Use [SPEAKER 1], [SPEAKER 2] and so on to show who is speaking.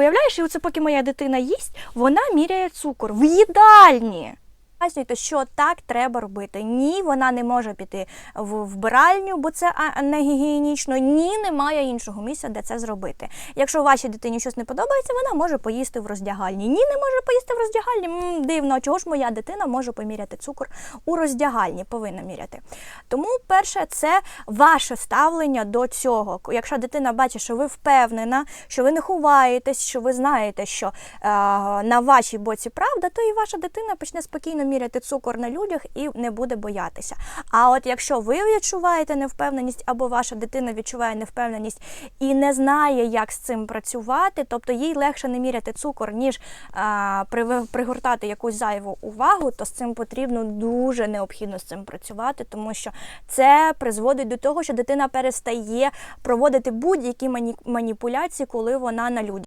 [SPEAKER 1] Уявляєш, і оце поки моя дитина їсть, вона міряє цукор в їдальні. Пояснюйте, що так треба робити. Ні, вона не може піти в вбиральню, бо це не гігієнічно. Ні, немає іншого місця, де це зробити. Якщо вашій дитині щось не подобається, вона може поїсти в роздягальні. Ні, не може поїсти в роздягальні. М, дивно, чого ж моя дитина може поміряти цукор у роздягальні? Повинна міряти. Тому, перше, це ваше ставлення до цього. Якщо дитина бачить, що ви впевнена, що ви не ховаєтесь, що ви знаєте, що е, на вашій боці правда, то і ваша дитина почне спокійно міряти цукор на людях і не буде боятися. А от якщо ви відчуваєте невпевненість, або ваша дитина відчуває невпевненість і не знає, як з цим працювати, тобто їй легше не міряти цукор, ніж а, пригортати якусь зайву увагу, то з цим потрібно дуже необхідно з цим працювати, тому що це призводить до того, що дитина перестає проводити будь-які маніпуляції, коли вона на людях.